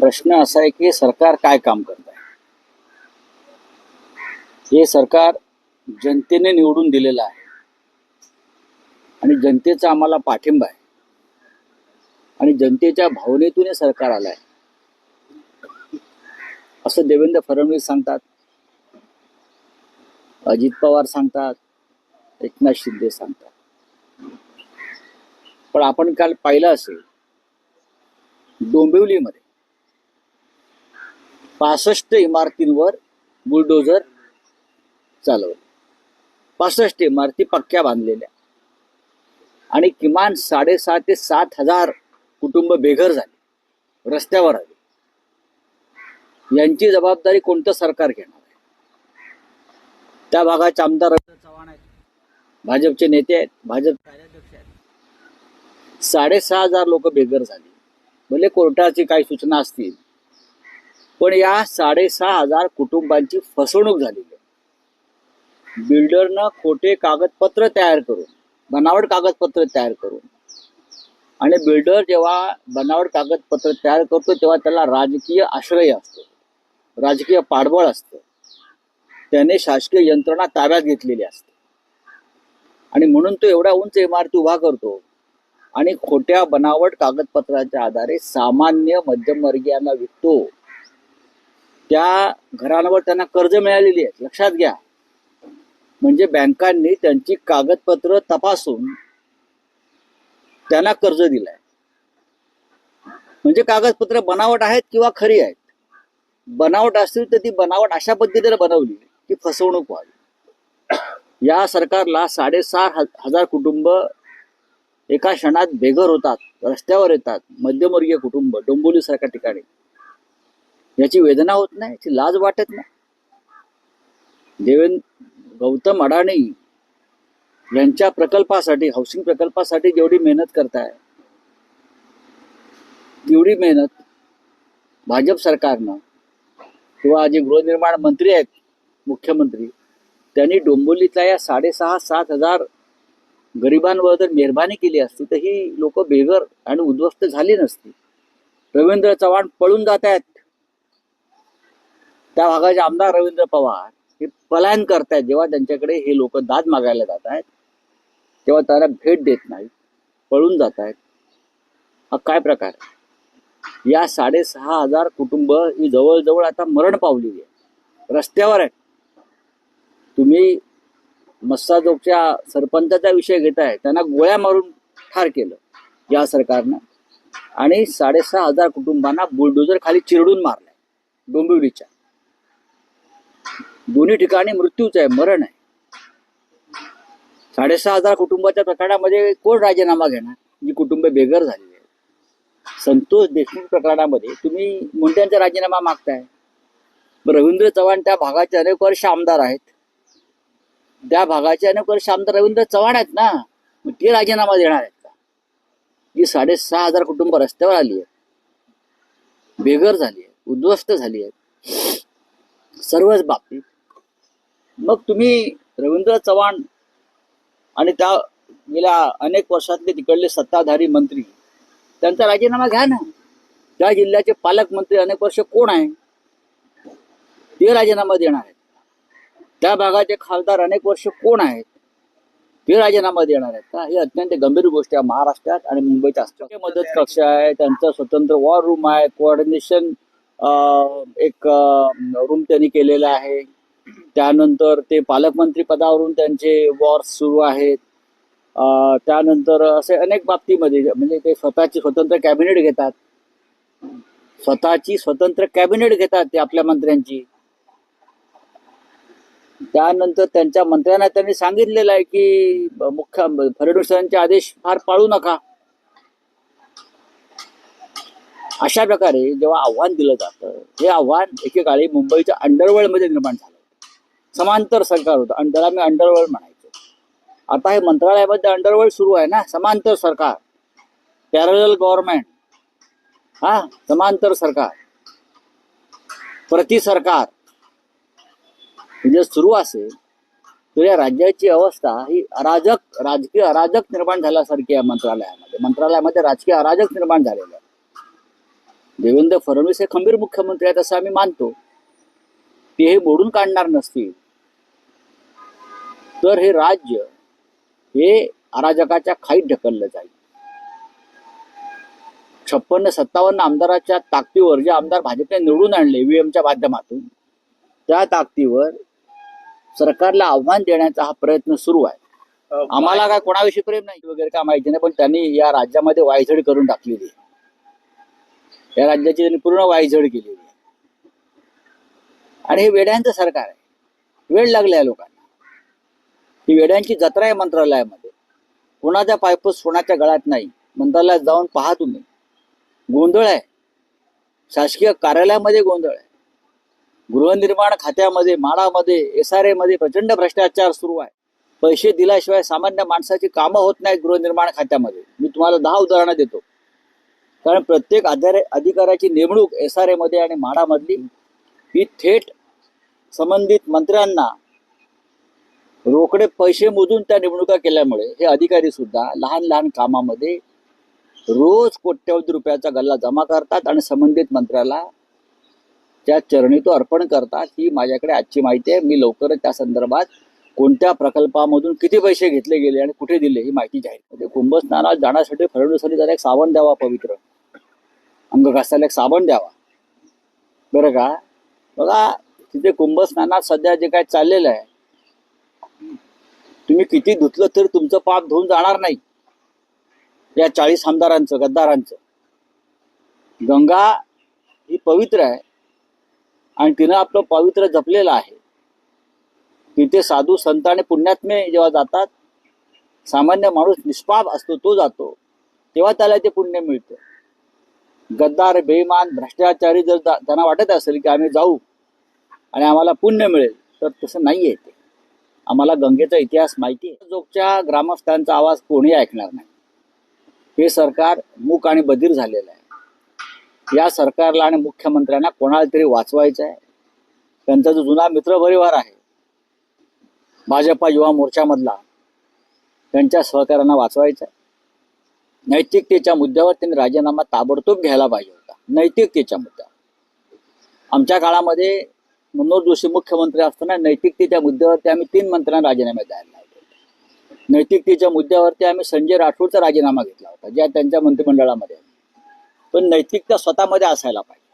प्रश्न असा आहे की सरकार काय काम करत आहे? हे सरकार जनतेने निवडून दिलेलं आहे. आणि जनतेचा आम्हाला पाठिंबा आहे. आणि जनतेच्या भावनेतून हे सरकार आलं आहे. असं देवेंद्र फडणवीस सांगतात. अजित पवार सांगतात. एकनाथ शिंदे सांगतात. पण आपण काल पाहिलं असेल डोंबिवलीमध्ये पासष्ट इमारतींवर बुलडोझर चालवले. पासष्ट इमारती पक्क्या बांधलेल्या. आणि किमान साडेसहा ते सात हजार कुटुंब बेघर झाले. रस्त्यावर आले. यांची जबाबदारी कोणतं सरकार घेणार आहे? त्या भागाचे आमदार रवींद्र चव्हाण आहेत. भाजपचे नेते आहेत. भाजप कार्याध्यक्ष आहेत. साडेसहा हजार लोक बेघर झाली. भले कोर्टाची काही सूचना असतील पण या साडेसहा हजार कुटुंबांची फसवणूक झालेली आहे बिल्डरनं खोटे कागदपत्र तयार करून बनावट कागदपत्र तयार करून आणि बिल्डर जेव्हा बनावट कागदपत्र तयार करतो तेव्हा त्याला राजकीय आश्रय असतो राजकीय पाठबळ असतं. त्याने शासकीय यंत्रणा ताब्यात घेतलेली असते. आणि म्हणून तो एवढा उंच इमारती उभा करतो. आणि खोट्या बनावट कागदपत्राच्या आधारे सामान्य मध्यमवर्गीयांना विकतो. त्या घरांवर त्यांना कर्ज मिळालेली आहेत. लक्षात घ्या. म्हणजे बँकांनी त्यांची कागदपत्र तपासून त्यांना कर्ज दिलंय. म्हणजे कागदपत्र बनावट आहेत किंवा खरी आहेत. बनावट असतील तर ती बनावट अशा पद्धतीने बनवली की फसवणूक व्हावी. या सरकारला साडेसात हजार कुटुंब एका क्षणात बेघर होतात रस्त्यावर येतात. मध्यमवर्गीय कुटुंब डोंबिवली सारख्या ठिकाणी. याची वेदना होत नाही याची लाज वाटत नाही. देवेंद्र गौतम अडाणी यांच्या प्रकल्पासाठी हाऊसिंग प्रकल्पासाठी जेवढी मेहनत करताय तेवढी मेहनत भाजप सरकारनं किंवा जे गृहनिर्माण मंत्री आहेत मुख्यमंत्री त्यांनी डोंबिवलीतल्या या साडेसहा सात हजार गरिबांवर जर मेहरबानी केली असती तर ही लोक बेघर आणि उद्ध्वस्त झाली नसती. रवींद्र चव्हाण पळून जात आहेत. त्या भागाचे आमदार रवींद्र पवार हे पलायन करतायत. जेव्हा त्यांच्याकडे हे लोक दाद मागायला जात आहेत तेव्हा त्यांना भेट देत नाहीत पळून जात आहेत हा काय प्रकार आहे? या साडेसहा हजार कुटुंब ही जवळजवळ आता मरण पावलेली आहे रस्त्यावर आहे तुम्ही मस्साजोगच्या सरपंचाचा विषय घेताय त्यांना गोळ्या मारून ठार केलं या सरकारनं. आणि साडेसहा हजार कुटुंबांना बुलडोजर खाली चिरडून मारलाय डोंबिवलीच्या. दोन्ही ठिकाणी मृत्यूच आहे मरण आहे. साडेसहा हजार कुटुंबाच्या प्रकरणामध्ये कोण राजीनामा घेणार? जी कुटुंब बेघर झालेली आहेत. संतोष देशमुख प्रकरणामध्ये तुम्ही मुंड्यांचा राजीनामा मागताय. रवींद्र चव्हाण त्या भागाचे अनेक वर्ष आमदार आहेत. त्या भागाचे अनेक वर्ष आमदार रवींद्र चव्हाण आहेत ना? मग ते राजीनामा देणार आहेत का? जी साडेसहा हजार कुटुंब रस्त्यावर आली आहेत. बेघर झाली आहे उद्ध्वस्त झाली आहेत. सर्वच बाबतीत मग तुम्ही रवींद्र चव्हाण आणि त्या गेल्या अनेक वर्षातले तिकडले सत्ताधारी मंत्री त्यांचा राजीनामा घ्या ना. त्या जिल्ह्याचे पालकमंत्री अनेक वर्ष कोण आहे? ते राजीनामा देणार आहेत. त्या भागाचे खासदार अनेक वर्ष कोण आहेत? ते राजीनामा देणार आहेत का? ही अत्यंत गंभीर गोष्ट आहे महाराष्ट्रात आणि मुंबईत असतात मदत कक्ष आहे त्यांचं स्वतंत्र वॉर रूम आहे कोऑर्डिनेशन एक रूम त्यांनी केलेला आहे. त्यानंतर ते पालकमंत्री पदावरून त्यांचे वॉर्स सुरू आहेत. त्यानंतर असे अनेक बाबतीमध्ये म्हणजे ते स्वतःची स्वतंत्र कॅबिनेट घेतात. स्वतःची स्वतंत्र कॅबिनेट घेतात ते आपल्या मंत्र्यांची. त्यानंतर त्यांच्या मंत्र्यांना त्यांनी सांगितलेलं आहे की मुख्य फडणवीसांचे आदेश फार पाळू नका. अशा प्रकारे जेव्हा आव्हान दिलं जातं हे आव्हान एकेकाळी मुंबईच्या अंडरवर्ल्डमध्ये निर्माण झालं. समांतर सरकार होतं. आणि त्याला मी अंडरवर्ल्ड म्हणायचो. आता हे मंत्रालयामध्ये अंडरवर्ल्ड सुरू आहे ना समांतर सरकार. पॅरल गव्हर्नमेंट हा समांतर सरकार. प्रति सरकार. हे सुरू असेल तर या राज्याची अवस्था ही अराजक राजकीय अराजक निर्माण झाल्यासारखी आहे मंत्रालयामध्ये. मंत्रालयामध्ये राजकीय अराजक निर्माण झालेलं आहे. देवेंद्र फडणवीस हे खंबीर मुख्यमंत्री आहेत असं आम्ही मानतो. ते हे मोडून काढणार नसतील. तर हे राज्य हे अराजकाच्या खाईत ढकललं जाईल. छप्पन्न सत्तावन्न आमदाराच्या ताकदीवर जे आमदार भाजपने निवडून आणले ईव्हीएमच्या माध्यमातून त्या ताकदीवर सरकारला आव्हान देण्याचा हा प्रयत्न सुरू आहे. आम्हाला काय कोणाविषयी प्रेम नाही वगैरे काय माहिती नाही पण त्यांनी या राज्यामध्ये वायझड करून टाकलेली आहे. या राज्याची त्यांनी पूर्ण वायझड केलेली आहे. आणि हे वेड्यांचं सरकार आहे. वेळ लागलाय लोकांना. ही वेड्यांची जत्रा आहे मंत्रालयामध्ये. कोणाच्या पायपस सोनाच्या गळ्यात नाही. मंत्रालयात जाऊन पहा तुम्ही. गोंधळ आहे. शासकीय कार्यालयामध्ये गोंधळ आहे. गृहनिर्माण खात्यामध्ये माडामध्ये एस आरमध्ये प्रचंड भ्रष्टाचार सुरू आहे. पैसे दिल्याशिवाय सामान्य माणसाची कामं होत नाहीत गृहनिर्माण खात्यामध्ये. मी तुम्हाला दहा उदाहरणं देतो. कारण प्रत्येक आधार अधिकाऱ्याची नेमणूक एस आरमध्ये आणि माडामधली ही थेट संबंधित मंत्र्यांना रोकडे पैसे मोजून त्या निवडणुका केल्यामुळे हे अधिकारी सुद्धा लहान लहान कामामध्ये रोज कोट्यवधी रुपयाचा गल्ला जमा करतात आणि संबंधित मंत्र्याला त्या चरणी तो अर्पण करतात. ही माझ्याकडे आजची माहिती आहे. मी लवकरच त्या संदर्भात कोणत्या प्रकल्पामधून किती पैसे घेतले गेले आणि कुठे दिले ही माहिती जाहीर म्हणजे कुंभस्नानात जाण्यासाठी फडणवीसांनी त्याला एक साबण द्यावा पवित्र. अंग घासायला एक साबण द्यावा. बरं का? बघा तिथे कुंभस्नानात सध्या जे काय चाललेलं आहे तुम्ही किती धुतलं तरी तुमचं पाप धुवून जाणार नाही. या चाळीस आमदारांचं गद्दारांचं. गंगा ही पवित्र आहे आणि तिनं आपलं पवित्र जपलेलं आहे. तिथे साधू संत आणि पुण्यात्मे जेव्हा जातात सामान्य माणूस निष्पाप असतो तो जातो. तेव्हा त्याला ते पुण्य मिळतं. गद्दार बेईमान भ्रष्टाचारी जर त्यांना वाटत असेल की आम्ही जाऊ आणि आम्हाला पुण्य मिळेल तर तसं नाही आहे ते. आम्हाला गंगेचा इतिहास माहिती आहे. जोगच्या ग्रामस्थांचा आवाज कोणी ऐकणार नाही. हे सरकार मूक आणि बधीर झालेलं आहे. या सरकारला आणि मुख्यमंत्र्यांना कोणाला तरी वाचवायचं आहे? त्यांचा जो जुना मित्रपरिवार आहे भाजपा युवा मोर्चामधला त्यांच्या सहकार्यांना वाचवायचा आहे. नैतिकतेच्या मुद्द्यावर त्यांनी राजीनामा ताबडतोब घ्यायला पाहिजे होता. नैतिकतेच्या मुद्द्यावर. आमच्या काळामध्ये मनोहर जोशी मुख्यमंत्री असताना नैतिकतेच्या मुद्द्यावरती आम्ही तीन मंत्र्यांना राजीनामे द्यायला लावले नैतिकतेच्या मुद्द्यावरती आम्ही संजय राठोडचा राजीनामा घेतला होता ज्या त्यांच्या मंत्रिमंडळामध्ये पण नैतिकता स्वतःमध्ये असायला पाहिजे.